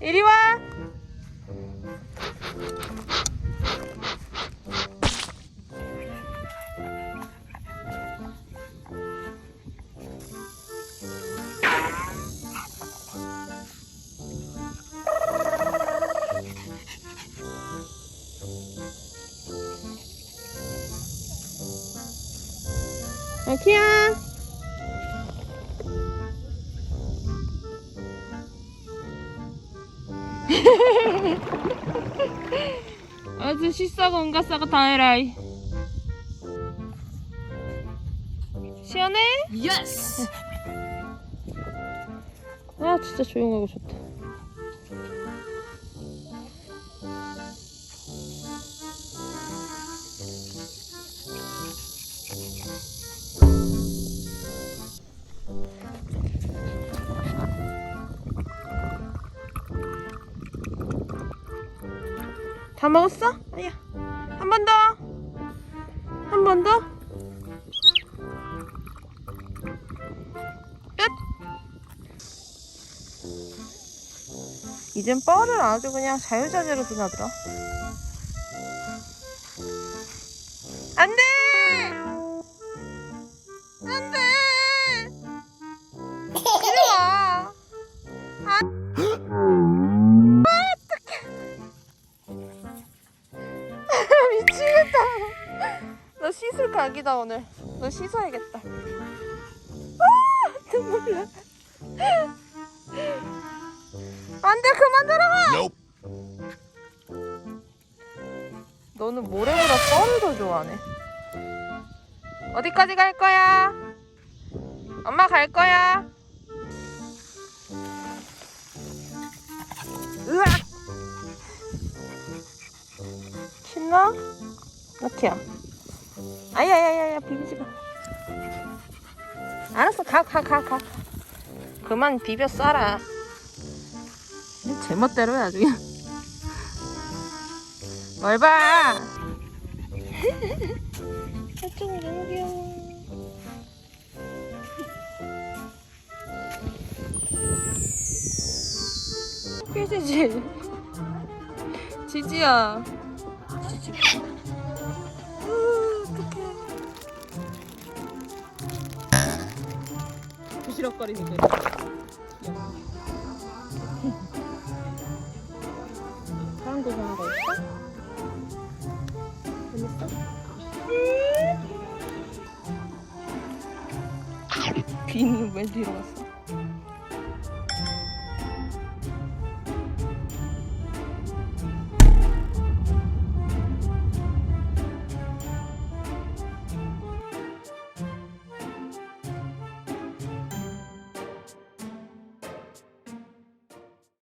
이리 와. 아키야. 아주 시싸고 온갖 싸고 다 해라. 이. 시원해? 예스. 아 진짜 조용하고 좋다. 다 먹었어? 아니야. 한 번 더. 한 번 더. 끝. 이젠 뻘을 아주 그냥 자유자재로 드나들어. 안 돼! 너 씻을 각이다, 오늘. 너 씻어야겠다. 아, 눈물 나. 안 돼, 그만 들어가! 너는 모래보다 썰을 더 좋아하네. 어디까지 갈 거야? 엄마 갈 거야. 으악! 신나? 라키야. 아야야야야 비비지 마. 알았어 가 가 가 가. 그만 비벼 싸라. 제멋대로 해 아주 그냥. 뭘 봐. 어쩌고 너무 귀여워. 깨지지? 지지야. 부시럭거리니까. 다른 거 좋아하는 거 있어? 재밌어? 비는 왜 뒤로 갔어?